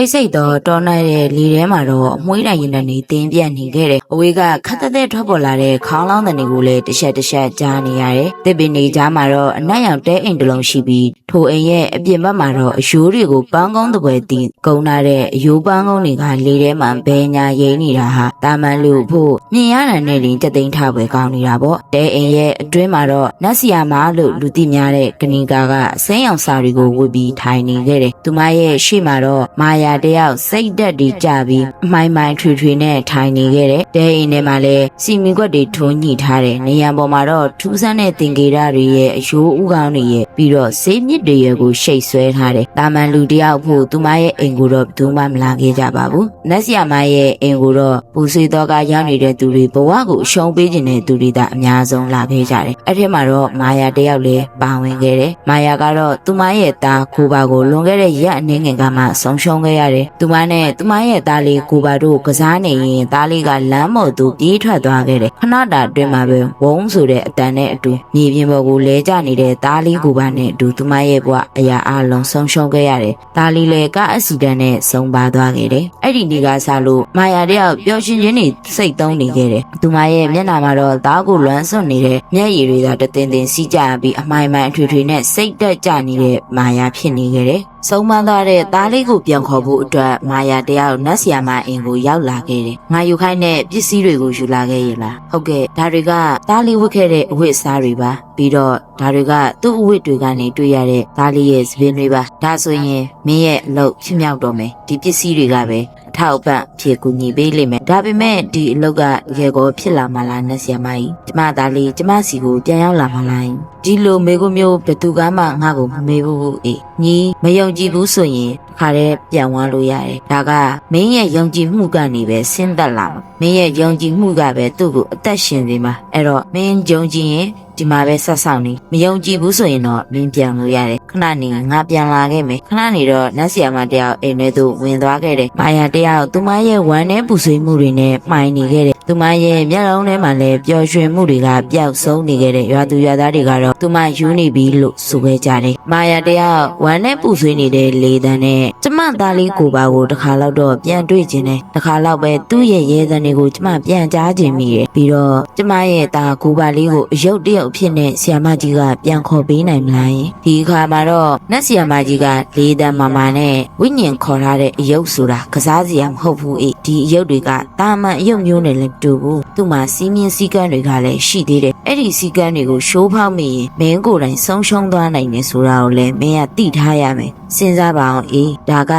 တိတ်ဆိတ်သောတောနိုင်တဲ့လေထဲမှာတော့အမွှေးတိုင်ရင်နေတင်းပြန့်နေခဲ့တယ်အဝေးကခက်သက်သက်ထွက်ပေါ်လာတဲ့ခေါင်းလောင်းတဲ့တွေကိုလည်းတစ်ချက်တစ်ချက်ကြားနေရတယ်တစ်ပင်နေကြားမှာတော့အနက်ရောင်တဲအိမ်တစ်လုံးရှိပြီးထိုအိမ်ရဲ့အပြင်ဘက်မှာတော့အယိုးတွေကိုပန်းကုန်းတစ်ပွဲတီးကုန်းလာတဲ့အယိုးပန်းကုန်းတွေကလေထဲမှာဘဲညာရိမ့်နေတာဟာတာမန်လူဖို့မြင်ရတာနဲ့တင်တက်သိမ်းထားပွဲကောင်းနေတာပေါ့တဲအိမ်ရဲ့အတွင်းမှာတော့နတ်စီယာမာလို့လူသိများတဲ့ကနီကာကအစင်းရောင်စာတွေကိုဝတ်ပြီးထိုင်နေခဲ့တယ်သူမရဲ့ရှေ့မှာတော့မာယာတယောက်စိတ်တက်ဒီကြပြီးအမိုင်မိုင်ထွေထွေနဲ့ထိုင်နေခဲ့တယ်တဲအိမ်ထဲမှာလည်းစီမီကွက်တွေထုံးညှိထားတယ်နေရန်ပေါ်မှာတော့ထူးဆန်းတဲ့တင်ကေရတွေရဲ့အယိုးဥကောင်းတွေရဲ့ပြီးတော့ဆေးမြစ်တွေရဲ့ကိုရှိတ်ဆွဲထားတယ်တာမန်လူတယောက်ဖို့သူမရဲ့အိမ်ကိုတော့ဘယ်သူမှမလာခဲ့ကြပါဘူးနတ်စီယာမရဲ့အိမ်ကိုတော့ပူဆွေတော်ကရောက်နေတဲ့သူတွေဘဝကိုအရှုံးပေးခြင်းတဲ့သူတွေသာအများဆုံးလာခဲ့ကြတယ်အဲ့ထက်မှာတော့မာယာတယောက်လည်းပါဝင်ခဲ့တယ်မာယာကတော့သူမရဲ့သားကိုပါကိုလွန်ခဲ့တဲ့ရက်အနည်းငယ်ကမှဆုံးရှုံးခဲ့ရတယ်သူမနဲ့သူမရဲ့သားလေးကိုပါတို့ကစားနေရင်သားလေးကလမ်းပေါ်သို့ပြေးထွက်သွားခဲ့တယ်ခဏတာအတွင်းမှာပဲဝုန်းဆိုတဲ့အတန်နဲ့အတူမြေပြင်ပေါ်ကိုလဲကျနေတဲ့သားလေးကိုပါနဲ့အတူသူမရဲ့ဘဝအရာအလုံးဆုံးရှုံးခဲ့ရတယ်သားလေးလည်းကားအက်ဆီဒန့်နဲ့ဆုံးပါသွားခဲ့တယ်အဲ့ဒီနေ့ကစားလို့မာယာတယောက်ပျော်ရွှင်ခြင်းတွေစိတ်သုံးနေခဲ့တယ်သူမရဲ့မျက်နှာမှာတော့သားကိုလွမ်းဆွနေတဲ့မျက်ရည်တွေကတသင်သင်စီးကြပြီးအမိုင်မိုင်အထွေထွေနဲ့စိတ်တက်ကြနေတဲ့မာယာဖြစ်နေခဲ့တယ်ဆုံးမသွားတဲ့သားလေးကိုပြန်ခေါ်ဖို့အတွက်မာယာတယောက်နတ်ဆီယာမအင်ကိုရောက်လာခဲ့တယ်။ငါယူခိုင်းတဲ့ပစ္စည်းတွေကိုယူလာခဲ့ရလား။ဟုတ်ကဲ့ဒါတွေကသားလေးဝတ်ခဲ့တဲ့အဝတ်အစားတွေပါ။ပြီးတော့ဒါတွေကသူ့အဝတ်တွေကနေတွေ့ရတဲ့သားလေးရဲ့သပင်းတွေပါ။ဒါဆိုရင်မင်းရဲ့အလုပ်ဖြစ်မြောက်တော့မယ်။ဒီပစ္စည်းတွေကပဲ အထောက်အပံ့ဖြစ်ကူညီပေးလိမ့်မယ်။ဒါပေမဲ့ဒီအလုပ်ကရေကောဖြစ်လာမှလားနတ်ဆီယာမကြီး။ကျမသားလေးကျမစီကိုပြန်ရောက်လာမှလား။ဒီလိုမေကိုမျိုးဘယ်သူကမှငါ့ကိုမမေးဘူးအေး။ညီမယုံကြည်ဘူးဆိုရင်ခါတဲ့ပြန်ဝန်းလို့ရတယ်။ဒါကမင်းရဲ့ယုံကြည်မှုကနေပဲဆင်းသက်လာမှာ။မင်းရဲ့ယုံကြည်မှုကပဲသူ့ကိုအသက်ရှင်စေမှာ။အဲ့တော့မင်းယုံကြည်ရင် ဒီမှာပဲဆက်ဆောင်နေမယုံကြည်ဘူးဆိုရင်တော့မင်းပြန်လို့ရတယ်ခဏနေငါပြန်လာခဲ့မယ်ခဏနေတော့နတ်ဆီယာမတယောက်အိမ်ထဲသို့ဝင်သွားခဲ့တယ်မာယာတယောက်သူမရဲ့ဝမ်းနဲ့ပူဆွေးမှုတွေနဲ့မှိုင်းနေခဲ့တယ် သူမရဲ့မျက်လုံးထဲမှာလည်းပျော်ရွှင်မှုတွေကပျောက်ဆုံးနေခဲ့တဲ့ရွာသူရွာသားတွေကတော့သူမယူနေပြီလို့ဆိုခဲ့ကြတယ်မာယာတယောက်ဝမ်းနဲ့ပူဆွေးနေတဲ့လေတန်းနဲ့ကျမသားလေးကိုပါကိုတခါတော့တော့ပြန်တွေ့ခြင်းနဲ့တခါတော့ပဲသူ့ရဲ့ရဲသံတွေကိုကျမပြန်ကြားခြင်းမိတယ်ပြီးတော့ကျမရဲ့သားကိုပါလေးကိုအယုတ်တယောက်ဖြစ်နေဆီယမကြီးကပြန်ခေါ်ပေးနိုင်မလားယင်ဒီအခါမှာတော့နတ်ဆီယမကြီးကလေတန်းမာမာနဲ့ဝိညာဉ်ခေါ်ထားတဲ့အယုတ်ဆိုတာကစားစရာမဟုတ်ဘူးအေးဒီအယုတ်တွေကတာမန်အယုတ်မျိုးနဲ့လည်းတူဘူးသူ့မှာစီးမြင့်စည်းကမ်းတွေကလည်းရှိသေးတယ်အဲ့ဒီစည်းကမ်းတွေကိုရှိုးဖောက်မိရင်မင်းကိုယ်တိုင်ဆုံးရှုံးသွားနိုင်တယ်ဆိုတာကိုလည်းမင်းကသိထားရမယ်စဉ်းစားပါအောင်အေးဒါက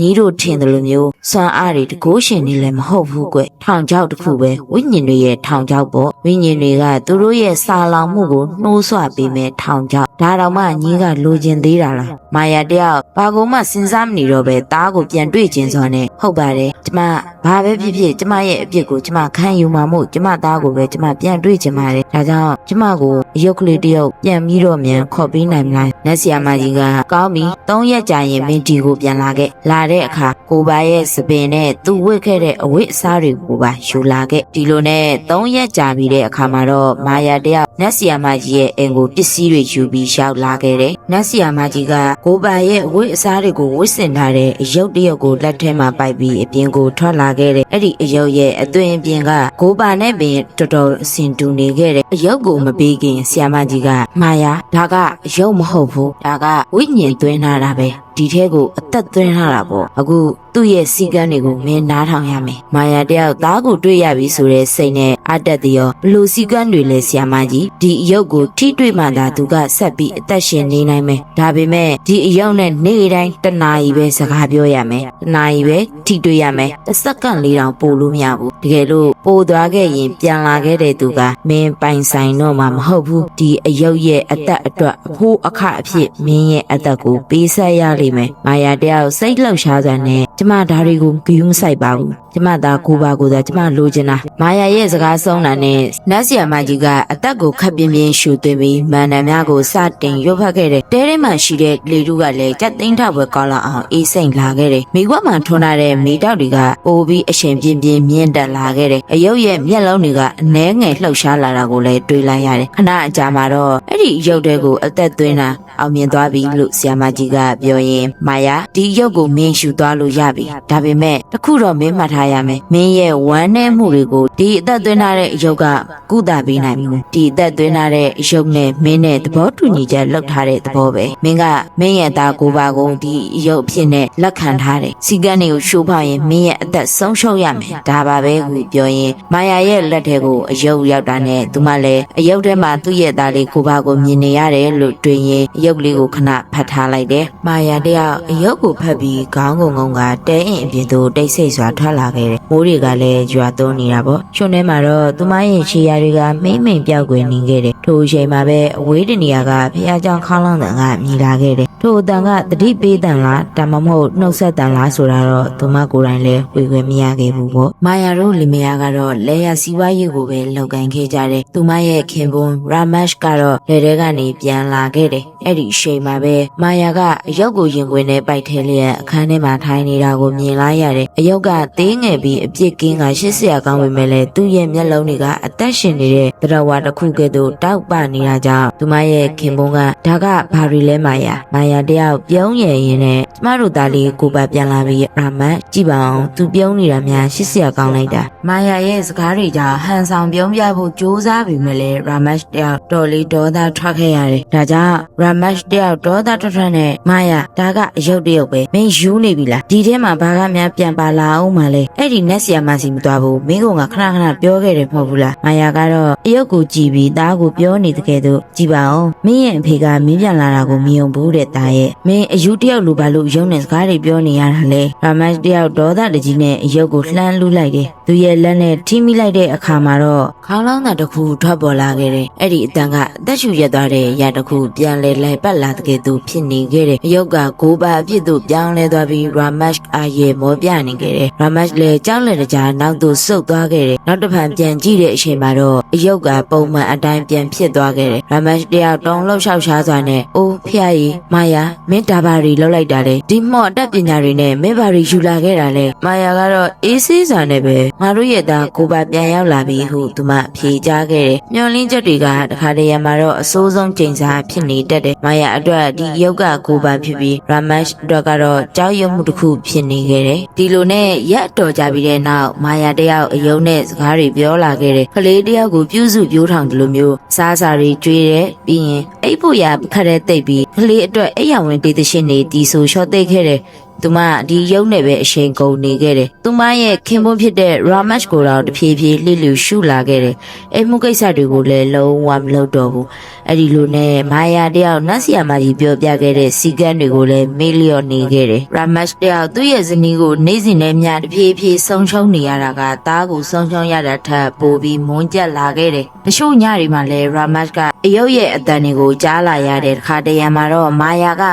ညီတို့ထင်တယ်လို့မျိုးစွမ်းအားတွေတကိုးရှင်နေလည်းမဟုတ်ဘူးကွထောင်ချောက်တစ်ခုပဲဝိညာဉ်တွေရဲ့ထောင်ချောက်ပေါ့ဝိညာဉ်တွေကသူတို့ရဲ့စာလောင်မှုကိုနှိုးဆွပေးမဲ့ထောင်ချောက်ဒါတော့မှညီကလိုချင်သေးတာလားမာယာတယောက်ဘာကုမှစဉ်းစားမနေတော့ပဲတားကိုပြန်တွေ့ခြင်းစွာနဲ့ဟုတ်ပါတယ်ကျမဘာပဲဖြစ်ဖြစ်ကျမရဲ့အပြစ်ကိုကျမခံယူမှာမို့ကျမသားကိုပဲကျမပြန်တွေ့ခြင်းပါတယ်ဒါကြောင့်ကျမကိုအယုတ်ကလေးတယောက်ပြန်ပြီးတော့မြန်ခေါ်ပေးနိုင်မလားနတ်ဆီယာမကြီးကကောင်းပြီ၃ရက်ကြာရင်မင်းဒီကိုပြန်လာခဲ့လာတဲ့အခါကိုပါရဲ့စပင်နဲ့သူဝတ်ခဲ့တဲ့အဝတ်အစားတွေကိုပါယူလာခဲ့ဒီလိုနဲ့၃ရက်ကြာပြီးတဲ့အခါမှာတော့မာယာတယောက်နတ်ဆီယာမကြီးရဲ့အိမ်ကိုပစ္စည်းတွေယူပြီးရောက်လာခဲ့တယ်နတ်ဆီယာမကြီးကကိုပါရဲ့အဝတ်အစားတွေကိုဝတ်ဆင်ထားတဲ့အယုတ်တယောက်ကိုလက်ထဲမှာပိုက်ပြီးအပြင်ကိုထွက်လာခဲ့တယ်အဲ့ဒီအယုတ်ရဲ့အသွင်အပြင်ကကိုပါနဲ့ပင်တော်တော်အဆင်တူနေခဲ့တယ်အယုတ်ကိုမပေးခင်ဆီယာမကြီးကမာယာဒါကအယုတ်မဟုတ်ဘူးဒါကဝိညာဉ်သွင်းထားတာပဲ ဒီထဲကိုအသက်သွင်းထားတာပေါ့အခု သူ့ရဲ့စီကန်းတွေကိုမင်းနားထောင်ရမယ်မာယာတယောက်သားကိုတွေ့ရပြီဆိုတဲ့စိတ်နဲ့အတက်တရောဘလို့စီကန်းတွေလဲဆီယာမကြီးဒီအယုတ်ကိုထိတွေ့မှသာသူကဆက်ပြီးအသက်ရှင်နေနိုင်မယ်ဒါပေမဲ့ဒီအယုတ်နဲ့နေ့တိုင်းတနာရီပဲစကားပြောရမယ်တနာရီပဲထိတွေ့ရမယ်တစ်စက္ကန့်လေးတောင်ပို့လို့မရဘူးတကယ်လို့ပို့သွားခဲ့ရင်ပြန်လာခဲ့တဲ့သူကမင်းပိုင်ဆိုင်တော့မှမဟုတ်ဘူးဒီအယုတ်ရဲ့အသက်အတွက်အဖိုးအခအဖြစ်မင်းရဲ့အသက်ကိုပေးဆက်ရလိမ့်မယ်မာယာတယောက်စိတ်လှုပ်ရှားစွာနဲ့ကျမဒါတွေကိုဂယုမဆိုင်ပါဘူးကျမသားကိုပါကိုသာကျမလိုချင်တာမာယာရဲ့စကားဆုံးတာနဲ့နတ်ဆီယာမကြီးကအသက်ကိုခပ်ပြင်းပြင်းရှူသွင်းပြီးမန္တန်များကိုစတင်ရွတ်ဖတ်ခဲ့တယ်တဲထဲမှာရှိတဲ့လေတုကလည်းကြက်သိန်းထောက်ပဲကောင်းလာအောင်အေးစိမ့်လာခဲ့တယ်မိခွက်မှထွန်းထားတဲ့မိတောက်တွေကပိုပြီးအရှင်ပြင်းပြင်းမြင့်တက်လာခဲ့တယ်အယုတ်ရဲ့မျက်လုံးတွေကအနှဲငယ်လှုပ်ရှားလာတာကိုလည်းတွေးလိုက်ရတယ်ခဏအကြာမှာတော့အဲ့ ဒီအယုတ်တွေကိုအသက်သွင်းတာအောင်မြင်သွားပြီလို့ဆီယာမကြီးကပြောရရင်မာယာဒီရုပ်ကိုမင်းယူသွားလို့ရပြီဒါပေမဲ့တခုတော့မင်းမှတ်ထားရမယ်မင်းရဲ့ဝမ်းနဲ့မှုတွေကိုဒီအသက်သွင်းထားတဲ့အယုတ်ကကုသပေးနိုင်ဘူးဒီအသက်သွင်းထားတဲ့အယုတ်နဲ့မင်းနဲ့သဘောတူညီချက်လုပ်ထားတဲ့သဘောပဲမင်းကမင်းရဲ့သားကိုပါကုန်ဒီအယုတ်အဖြစ်နဲ့လက်ခံထားတယ်စီကန်းတွေကိုရှိုးဖောက်ရင်မင်းရဲ့အသက်ဆုံးရှုံးရမယ်ဒါပါပဲဟုပြောရင်မာယာရဲ့လက်ထဲကိုအယုတ်ရောက်တာနဲ့သူမလည်းအယုတ်ထဲမှာသူ့ရဲ့သားလေးကိုပါကိုကိုမြင်နေရတယ်လို့တွင်ရင်ရုပ်လေးကိုခဏဖတ်ထားလိုက်တယ်။မာယာတယောက်အရုပ်ကိုဖတ်ပြီးခေါင်းကုံကုံကတဲအင်အပြင်သို့တိတ်ဆိတ်စွာထွက်လာခဲ့တယ်။မိုးတွေကလည်းရွာသွန်းနေတာပေါ့။ချွန်းထဲမှာတော့သူမရဲ့ခြေရာတွေကမိမ့်မိန်ပြောက်ကွယ်နေခဲ့တယ်။ထိုအချိန်မှာပဲအဝေးတနေရာကဖះကြောင်ခေါင်းလောင်းတန်ကမြည်လာခဲ့တယ်။ထိုအတန်ကတတိပေးတန်လားဒါမှမဟုတ်နှုတ်ဆက်တန်လားဆိုတာတော့သူမကိုယ်တိုင်လည်းဝေခွင့်မရခဲ့ဘူးပေါ့။မာယာတို့လင်မယားကတော့လဲရစီဝါရေးကိုပဲလောက်ကန်ခဲ့ကြတယ်။သူမရဲ့ခင်ပွန်းရာမတ်ကတော့လက်ထဲကနေပြန်လာခဲ့တယ်အဲ့ဒီအချိန်မှာပဲမာယာကအယုတ်ကိုရင်ခွင်နဲ့ပိုက်ထဲလျက်အခန်းထဲမှာထိုင်နေတာကိုမြင်လိုက်ရတယ်အယုတ်ကသေးငယ်ပြီးအပြစ်ကင်းကရှစ်ဆရာကောင်းပေမဲ့လည်းသူ့ရဲ့မျက်လုံးတွေကအသက်ရှင်နေတဲ့တရဝါတစ်ခုကဲ့သို့တောက်ပနေတာကြောင့်သူမရဲ့ခင်ပွန်းကဒါကဘာရီလဲမာယာမာယာတယောက်ပြုံးရည်ရင်နဲ့ကျမတို့သားလေးကိုပါပြန်လာပြီးရာမတ်ကြည့်ပါအောင်သူပြုံးနေတာများရှစ်ဆရာကောင်းလိုက်တာမာယာရဲ့စကားတွေကြောင့်ဟန်ဆောင်ပြုံးပြဖို့ကြိုးစားပြီးမဲ့လည်းရာမတ်တယောက်တော်လေးဒေါသထွက်ခဲ့ရတယ်ဒါကြောင့်ရာမတ်တယောက်ဒေါသထွက်ထွက်နဲ့မာယာဒါကအယုတ်တရုတ်ပဲမင်းယူနေပြီလားဒီထဲမှာဘာကများပြန်ပါလာအောင်မလဲအဲ့ဒီနက်ဆီယာမစီမသွားဘူးမင်းကခဏခဏပြောခဲ့တယ်မဟုတ်ဘူးလားမာယာကတော့အယုတ်ကိုကြည်ပြီးသားကိုပြောနေတကယ်တော့ကြည်ပါအောင်မင်းရဲ့အဖေကမင်းပြန်လာတာကိုမယုံဘူးတဲ့သားရဲ့မင်းအယူတယောက်လိုပါလို့ယုံနေစကားတွေပြောနေရတာလေရာမတ်တယောက်ဒေါသတကြီးနဲ့အယုတ်ကိုလှမ်းလူးလိုက်တယ်သူရဲ့လက်နဲ့ထိမိလိုက်တဲ့အခါမှာတော့ခေါင်းလောင်းသားတစ်ခုထွက်ပေါ်လာခဲ့တယ်အဲ့ဒီအတန်ကအသက်ရှူရက်သွားတဲ့ရာတစ်ခုပြန်လဲလိုက်ပတ်လာတကယ်သူဖြစ်နေခဲ့တယ်အယုတ်ကကိုးပါအဖြစ်သူပြောင်းလဲသွားပြီးရာမတ်အာရေမောပြနေခဲ့တယ်ရာမတ်လည်းကြောက်လက်တကြားနောက်သို့ဆုတ်သွားခဲ့တယ်နောက်တစ်ဖန်ပြန်ကြည့်တဲ့အချိန်မှာတော့အယုတ်ကပုံမှန်အတိုင်းပြန်ဖြစ်သွားခဲ့တယ်ရာမတ်တယောက်တုံးလှုပ်ရှားရှားစွာနဲ့အိုးဖျားရီမာယာမင်းဒါဘာရီလှုပ်လိုက်တာလေဒီမော့အတတ်ပညာတွေနဲ့မင်းဘာရီယူလာခဲ့တာလေမာယာကတော့အေးဆေးစွာနဲ့ပဲငါတို့ရဲ့သားကိုပါပြန်ရောက်လာပြီဟုသူမဖြေကြားခဲ့တယ်မျောလင်းချက်တွေကတခါတည်းရမှာတော့အစိုးဆုံးချိန်စာဖြစ်နေတတ်တယ်မာယာအတွက်ဒီယုတ်ကကိုပါဖြစ်ပြီးရာမတ်အတွက်ကတော့ကြောက်ရွံ့မှုတစ်ခုဖြစ်နေခဲ့တယ်ဒီလိုနဲ့ရက်တော်ကြပြီးတဲ့နောက်မာယာတယောက်အယုံနဲ့စကားတွေပြောလာခဲ့တယ်ကလေးတယောက်ကိုပြုစုပြိုးထောင်တယ်လို့မျိုးစားစာတွေကျွေးတယ်ပြီးရင်အိပ်ဖို့ရခက်တဲ့တိတ်ပြီးကလေးအတွက်အိယာဝင်ဒေသရှင်တွေတီဆိုလျှော့သိပ်ခဲ့တယ် သူမဒီရုပ်နဲ့ပဲအချိန်ကုန်နေခဲ့တယ်။သူမရဲ့ခင်ပွန်းဖြစ်တဲ့ Ramesh ကိုတော့တဖြည်းဖြည်းလှစ်လူရှုလာခဲ့တယ်။အိမ်မှုကိစ္စတွေကိုလည်းလုံးဝမလုပ်တော့ဘူး။အဲ့ဒီလိုနဲ့မာယာတယောက်နတ်ဆီယာမကြီးပြောပြခဲ့တဲ့စီကန်းတွေကိုလည်းမေးလျော့နေခဲ့တယ်။ Ramesh တယောက်သူ့ရဲ့ဇနီးကိုနေ့စဉ်နဲ့မျှတဖြည်းဖြည်းဆုံးရှုံးနေရတာကသားကိုဆုံးရှုံးရတာထက်ပိုပြီးမွန်းကျက်လာခဲ့တယ်။တချို့ညတွေမှာလည်း Ramesh ကအယုတ်ရဲ့အတန်တွေကိုကြားလာရတဲ့ခါတရံမှာတော့မာယာက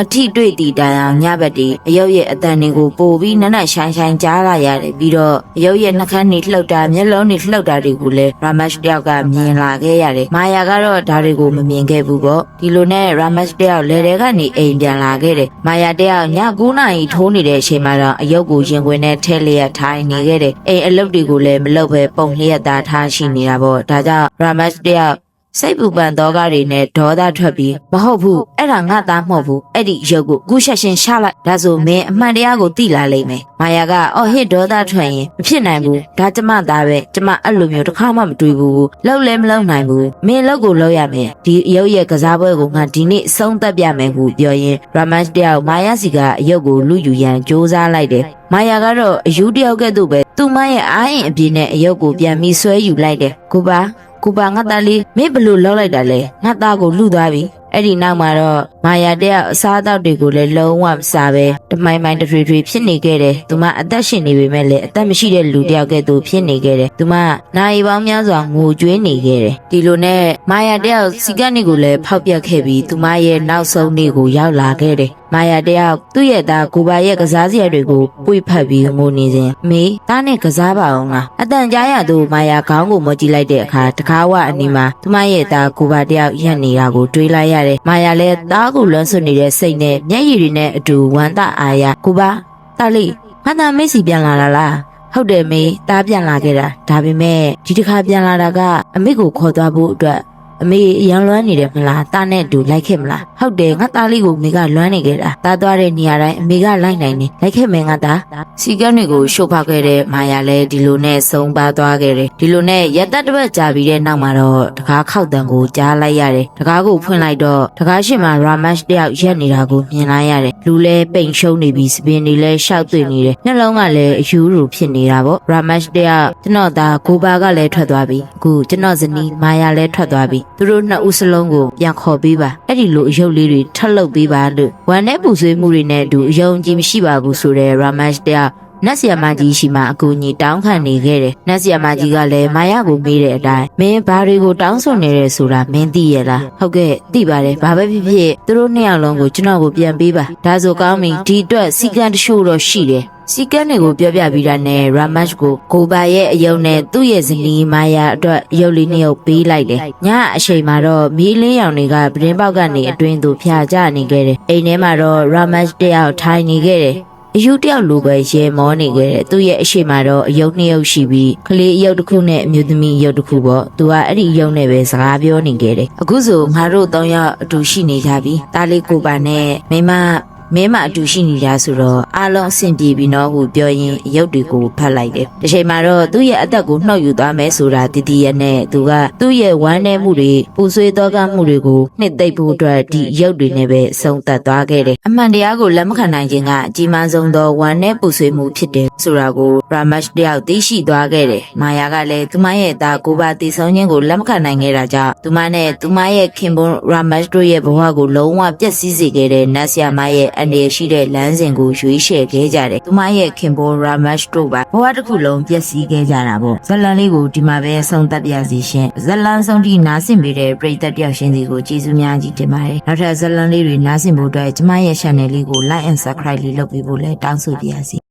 မထိတွေ့တည်တိုင်အောင်ညဘက်တီအယုတ်ရဲ့အတန်တွေကိုပိုပြီးနက်နက်ရှိုင်းရှိုင်းကြားလာရတယ်ပြီးတော့အယုတ်ရဲ့နှာခမ်းတွေလှုပ်တာမျက်လုံးတွေလှုပ်တာတွေကိုလည်းရာမတ်တယောက်ကမြင်လာခဲ့ရတယ်မာယာကတော့ဒါတွေကိုမမြင်ခဲ့ဘူးပေါ့ဒီလိုနဲ့ရာမတ်တယောက်လေထဲကနေအိမ်ပြန်လာခဲ့တယ်မာယာတယောက်ည9နာရီထိုးနေတဲ့အချိန်မှာတော့အယုတ်ကိုရင်ခွင်နဲ့ထဲလျက်ထိုင်နေခဲ့တယ်အိမ်အလုပ်တွေကိုလည်းမလုပ်ဘဲပုံလျက်သားထားရှိနေတာပေါ့ဒါကြောင့်ရာမတ်တယောက် စိတ်ပူပန်သောကတွေနဲ့ဒေါသထွက်ပြီးမဟုတ်ဘူးအဲ့ဒါငါသားမဟုတ်ဘူးအဲ့ဒီရုပ်ကိုအခုချက်ချင်းရှာလိုက်ဒါဆိုမင်းအမှန်တရားကိုသိလာလိမ့်မယ်မာယာကအော်ဟစ်ဒေါသထွက်ရင်မဖြစ်နိုင်ဘူးဒါကျမသားပဲကျမအဲ့လိုမျိုးတစ်ခါမှမတွေ့ဘူးလှုပ်လည်းမလှုပ်နိုင်ဘူးမင်းလောက်ကိုလှုပ်ရမယ်ဒီရုပ်ရဲ့ကစားပွဲကိုငါဒီနေ့အဆုံးသတ်ပြမယ်ဟုပြောရင်ရမတ်တယောက်မာယာစီကအယုတ်ကိုလူယူရန်စူးစမ်းလိုက်တယ်မာယာကတော့အယူတယောက်ကဲ့သို့ပဲသူ့မရဲ့အားရင်အပြင်းနဲ့အယုတ်ကိုပြန်ပြီးဆွဲယူလိုက်တယ်ကိုပါ ကိုပါငါသားလေးမင်းဘလို့လောက်လိုက်တာလဲငါသားကိုလူသွားပြီအဲ့ဒီနောက်မှာတော့ မာယာတယောက်အစားအသောက်တွေကိုလည်းလုံးဝမစားပဲတမိုင်မိုင်တထွေထွေဖြစ်နေခဲ့တယ်သူမအသက်ရှင်နေပေမဲ့လည်းအသက်မရှိတဲ့လူတယောက်ကဲ့သို့ဖြစ်နေခဲ့တယ်သူမနိုင်ပေါင်းများစွာငိုကြွေးနေခဲ့တယ်ဒီလိုနဲ့မာယာတယောက်စီကနေကိုလည်းဖောက်ပြက်ခဲ့ပြီးသူမရဲ့နောက်ဆုံးနေ့ကိုရောက်လာခဲ့တယ်မာယာတယောက်သူ့ရဲ့သားကိုပါရဲ့ကစားစရာတွေကိုပွေဖက်ပြီးငိုနေစဉ်မေသားနဲ့ကစားပါအောင်လားအတန်ကြားရသူမာယာခေါင်းကိုမကြည့်လိုက်တဲ့အခါတကားဝအနီးမှာသူမရဲ့သားကိုပါတယောက်ရက်နေတာကိုတွေးလိုက်ရတယ်မာယာလည်းသားကိုလွမ်းဆွနေတဲ့စိတ်နဲ့မျက်ရည်တွေနဲ့အတူဝမ်းသာအားရကိုပါတားလေးငါသားမေ့စီပြန်လာလားလားဟုတ်တယ်မေသားပြန်လာခဲ့တာဒါပေမဲ့ဒီတစ်ခါပြန်လာတာကအမေကိုခေါ်သွားဖို့အတွက် အမေအရန်လွမ်းနေတယ်မလားတာနဲ့အတူလိုက်ခဲ့မလားဟုတ်တယ်ငါသားလေးကိုအမေကလွမ်းနေခဲ့တာတာသွားတဲ့နေရာတိုင်းအမေကလိုက်နိုင်နေလိုက်ခဲ့မယ်ငါသားစီကန်းတွေကိုရှို့ဖောက်ခဲ့တဲ့မာယာလည်းဒီလိုနဲ့ဆုံးပါသွားခဲ့တယ်ဒီလိုနဲ့ရက်သက်တစ်ပတ်ကြာပြီးတဲ့နောက်မှာတော့တကားခောက်တန်ကိုကြားလိုက်ရတယ်တကားကိုဖွင့်လိုက်တော့တကားရှိမှာရာမတ်တယောက်ရက်နေတာကိုမြင်လိုက်ရတယ်လူလဲပိန်ရှုံနေပြီးစပင်တွေလဲရှောက်သွေနေတယ်နှလုံးကလည်းအယူရူဖြစ်နေတာပေါ့ရာမတ်တယောက်ကျွန်တော်သားကိုပါကလည်းထွက်သွားပြီအခုကျွန်တော်ဇနီးမာယာလည်းထွက်သွားပြီ သူတို့နှစ်ဦးစလုံးကိုပြန်ခေါ်ပေးပါအဲ့ဒီလိုအယုတ်လေးတွေထပ်လုပ်ပေးပါလို့ဝမ်းနဲ့ပူဆွေးမှုတွေနဲ့အတူအယုံကြည်မရှိပါဘူးဆိုတဲ့ရာမတ်တယောက် နတ်ဆီယမကြီးရှိမှအကူအညီတောင်းခံနေခဲ့တယ်။နတ်ဆီယမကြီးကလည်းမာယာကိုမေးတဲ့အတိုင်းမင်းဘာတွေကိုတောင်းဆိုနေရဲဆိုတာမင်းသိရလား။ဟုတ်ကဲ့သိပါတယ်။ဘာပဲဖြစ်ဖြစ်သူတို့နှစ်ယောက်လုံးကိုကျွန်တော်ကိုပြန်ပေးပါ။ဒါဆိုကောင်းပြီဒီအတွက်စီကံတချို့တော့ရှိတယ်။စီကံတွေကိုပြောပြပြီးတာနဲ့ရာမတ်ကိုကိုဘာရဲ့အယုံနဲ့သူ့ရဲ့ဇနီးမာယာအတွက်အယုတ်လေးနှစ်ယောက်ပေးလိုက်တယ်။ညအချိန်မှာတော့မီးလင်းရောင်တွေကပရင်ပေါက်ကနေအတွင်းသို့ဖြာကျနေခဲ့တယ်။အိမ်ထဲမှာတော့ရာမတ်တယောက်ထိုင်နေခဲ့တယ်။ အယုတ်တယောက်လိုပဲရေမောနေခဲ့တယ်သူ့ရဲ့အရှိမတော့အယုတ်နှစ်ယုတ်ရှိပြီးကလေးအယုတ်တစ်ခုနဲ့အမျိုးသမီးအယုတ်တစ်ခုပေါ့သူကအဲ့ဒီအယုတ်နဲ့ပဲစကားပြောနေခဲ့တယ်အခုဆိုငါတို့သုံးယောက်အတူရှိနေကြပြီတားလေးကိုပါနဲ့မိမ မင်းမအတူရှိနေကြဆိုတော့အားလုံးအဆင်ပြေပြီနော်ဟုပြောရင်းအယုတ်တွေကိုဖတ်လိုက်တယ်။တစ်ချိန်မှာတော့သူ့ရဲ့အသက်ကိုနှောက်ယူသွားမယ်ဆိုတာတည်တည်ရဲ့နဲ့သူကသူ့ရဲ့ဝမ်းနည်းမှုတွေပူဆွေးသောကမှုတွေကိုနှစ်သိမ့်ဖို့အတွက်ဒီအယုတ်တွေနဲ့ပဲအဆုံးသတ်သွားခဲ့တယ်။အမှန်တရားကိုလက်မခံနိုင်ခြင်းကအကြီးမားဆုံးသောဝမ်းနည်းပူဆွေးမှုဖြစ်တယ်ဆိုတာကိုရာမတ်တယောက်သိရှိသွားခဲ့တယ်။မာယာကလည်းသူမရဲ့သားကိုပါတည်ဆုံးခြင်းကိုလက်မခံနိုင်ခဲ့တာကြောင့်သူမနဲ့သူမရဲ့ခင်ပွန်းရာမတ်တို့ရဲ့ဘဝကိုလုံးဝပျက်စီးစေခဲ့တဲ့နတ်ဆရာမရဲ့အနေရှိတဲ့လမ်းစဉ်ကိုရွေးချယ်ခဲ့ကြတယ်။သူမရဲ့ခင်ပွန်းရာမတ်တို့ပါဘဝတစ်ခုလုံးပျက်စီးခဲ့ကြတာပေါ့။ဇလန်လေးကိုဒီမှာပဲဆုံးသက်ပြစီရှင်။ဇလန်ဆုံးထိနားဆင်ပေးတဲ့ပရိသတ်တယောက်ရှင်စီကိုကျေးဇူးများကြီးတင်ပါတယ်။နောက်ထပ်ဇလန်လေးတွေနားဆင်ဖို့အတွက်ကျမရဲ့ channel လေးကို like and subscribe လေးလုပ်ပေးဖို့လည်းတောင်းဆိုပါရစေ။